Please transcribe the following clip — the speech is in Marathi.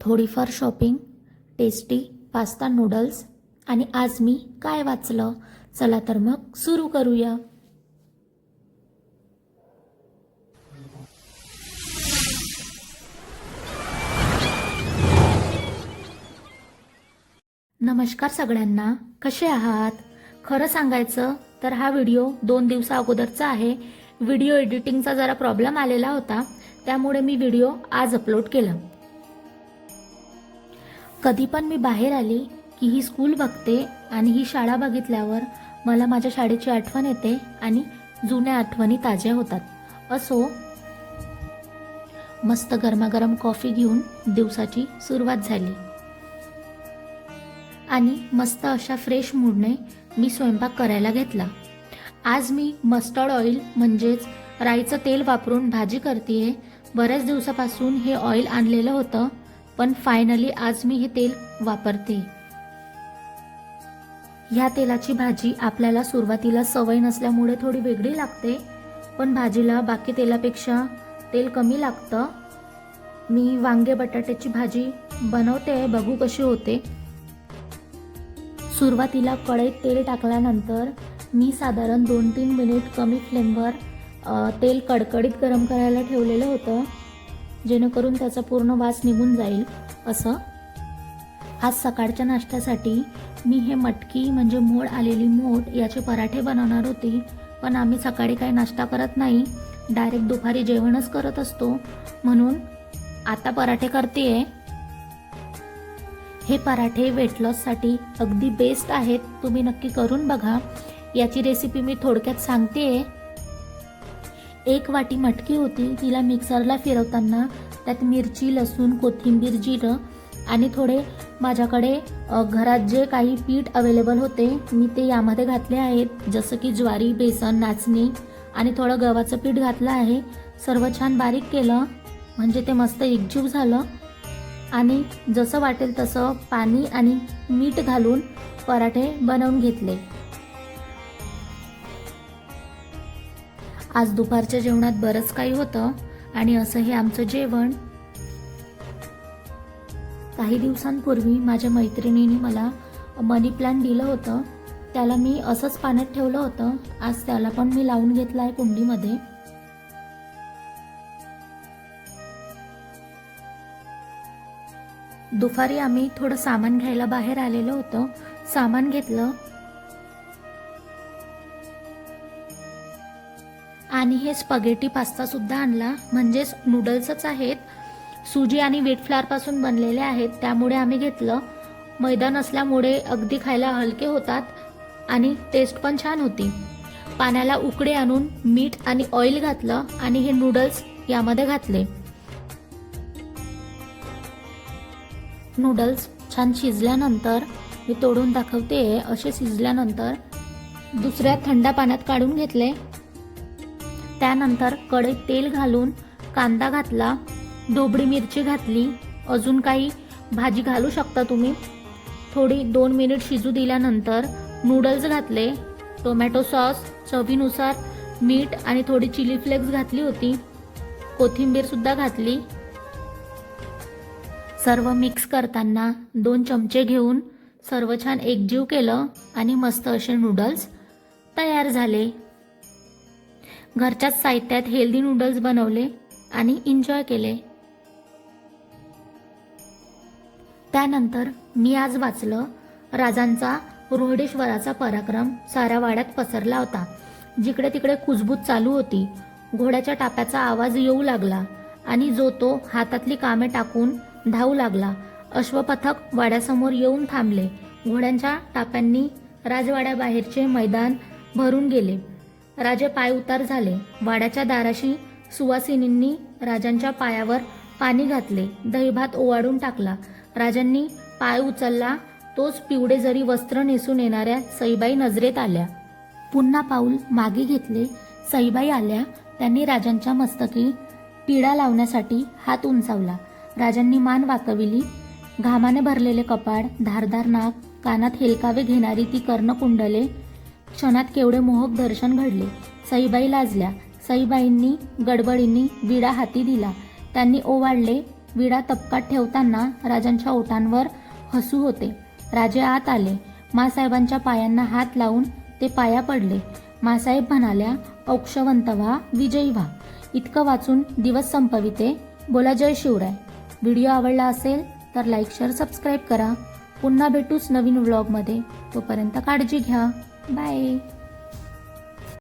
थोडीफार शॉपिंग टेस्टी पास्ता नूडल्स आणि आज मी काय वाचलं? चला तर मग सुरू करूया. नमस्कार सगळ्यांना. कसे आहात? खरं सांगायचं तर हा व्हिडिओ दोन दिवसा अगोदरचा आहे. व्हिडिओ एडिटिंगचा जरा प्रॉब्लेम आलेला होता त्यामुळे मी व्हिडिओ आज अपलोड केला. कधी पण मी बाहेर आली की ही स्कूल बघते आणि ही शाळा बघितल्यावर मला माझ्या शाळेची आठवण येते आणि जुन्या आठवणी ताज्या होतात. असो मस्त गरमागरम कॉफी घेऊन दिवसाची सुरुवात झाली. आणि मस्त अशा फ्रेश मूडने मी स्वयंपाक करायला घेतला. आज मी मस्टर्ड ऑइल म्हणजेच राईचं तेल वापरून भाजी करते बऱ्याच दिवसापासून हे ऑइल आणलेलं होतं. पण फायनली आज मी हे तेल वापरते. ह्या तेलाची भाजी आपल्याला सुरुवातीला सवय नसल्यामुळे थोडी वेगळी लागते पण भाजीला बाकी तेलापेक्षा तेल कमी लागतं. मी वांगे बटाट्याची भाजी बनवते बघू कशी होते. सुरुवातीला कढईत तेल टाकल्यानंतर मी साधारण दोन तीन मिनिट कमी फ्लेमवर तेल कडकडीत गरम करायला ठेवलेलं होतं. जेणेकरून त्याचा पूर्ण वास निघून जाईल असं. आज सकाळच्या नाश्त्यासाठी मी हे मटकी म्हणजे मोड आलेली मोड याचे पराठे बनवणार होती. पण आम्ही सकाळी काही नाश्ता करत नाही. डायरेक्ट दुपारी जेवणच करत असतो. म्हणून आता पराठे करतेय. हे पराठे वेट लॉससाठी अगदी बेस्ट आहेत. तुम्ही नक्की करून बघा. याची रेसिपी मी थोडक्यात सांगते आहे एक वाटी मटकी होती. तिला मिक्सरला फिरवताना त्यात मिरची लसूण कोथिंबीर जिरं आणि थोडे माझ्याकडे घरात जे काही पीठ अवेलेबल होते मी ते यामध्ये घातले आहेत. जसं की ज्वारी बेसन नाचणी आणि थोडं गव्हाचं पीठ घातलं आहे. सर्व छान बारीक केलं म्हणजे ते मस्त एकजीव झालं. आणि जसं वाटेल तसं पाणी आणि मीठ घालून पराठे बनवून घेतले. आज दुपारच्या जेवणात बरंच काही होतं आणि असं हे आमचं जेवण. काही दिवसांपूर्वी माझ्या मैत्रिणीने मला मनी प्लांट दिलं होतं. त्याला मी असंच पाण्यात ठेवलं होतं. आज त्याला पण मी लावून घेतलं आहे कुंडीमध्ये. दुपारी आम्ही थोडं सामान घ्यायला बाहेर आलेलो होतो. सामान घेतलं. आणि हे स्पगेटी पास्तासुद्धा आणला. म्हणजेच नूडल्सच आहेत. सुजी आणि व्हीट फ्लावरपासून बनलेले आहेत. त्यामुळे आम्ही घेतलं. मैदा नसल्यामुळे अगदी खायला हलके होतात आणि टेस्ट पण छान होती. पाण्याला उकडे आणून मीठ आणि ऑइल घातलं आणि हे नूडल्स यामध्ये घातले. नूडल्स छान शिजल्यानंतर मी तोडून दाखवते असे शिजल्यानंतर दुसऱ्या थंड पाण्यात काढून घेतले. त्यानंतर कढईत तेल घालून कांदा घातला ढोबळी मिरची घातली. अजून काही भाजी घालू शकता तुम्ही? थोडी दोन मिनिट शिजू दिल्यानंतर नूडल्स घातले टोमॅटो सॉस चवीनुसार मीठ आणि थोडी चिली फ्लेक्स घातली होती. कोथिंबीरसुद्धा घातली. सर्व मिक्स करताना दोन चमचे घेऊन सर्व छान एकजीव केलं आणि मस्त असे नूडल्स तयार झाले. घरच्याच साहित्यात हेल्दी नूडल्स बनवले आणि एन्जॉय केले. त्यानंतर मी आज वाचलं राजांचा रोहिडेश्वराचा पराक्रम साऱ्या वाड्यात पसरला होता. जिकडे तिकडे कुजबूज चालू होती. घोड्याच्या टाप्याचा आवाज येऊ लागला आणि जो तो हातातली कामे टाकून धावू लागला. अश्वपथक वाड्यासमोर येऊन थांबले. घोड्यांच्या टाप्यांनी राजवाड्याबाहेरचे मैदान भरून गेले. राजे पाय उतार झाले. वाड्याच्या दाराशी सुवासिनींनी राजांच्या पायावर पाणी घातले. दहीभात ओवाळून टाकला. राजांनी पाय उचलला. तोच पिवडे जरी वस्त्र नेसून येणाऱ्या सईबाई नजरेत आल्या. पुन्हा पाऊल मागे घेतले. सईबाई आल्या. त्यांनी राजांच्या मस्तकी टिळा लावण्यासाठी हात उंचावला. राजांनी मान वाकविली. घामाने भरलेले कपाड धारदार नाक कानात हेलकावे घेणारी ती कर्णकुंडले क्षणात केवढे मोहक दर्शन घडले. सईबाई लाजल्या. सईबाईंनी गडबडींनी विडा हाती दिला. त्यांनी ओवाळले. विडा तपकात ठेवताना राजांच्या ओठांवर हसू होते. राजे आत आले. मासाहेबांच्या पायांना हात लावून ते पाया पडले. मासाहेब म्हणाल्या औक्षवंत व्हा विजयी व्हा. इतकं वाचून दिवस संपविते. बोला जय शिवराय. व्हिडिओ आवडला असेल तर लाईक शेअर सबस्क्राईब करा. पुन्हा भेटूच नवीन व्लॉगमध्ये. तोपर्यंत काळजी घ्या. Bye.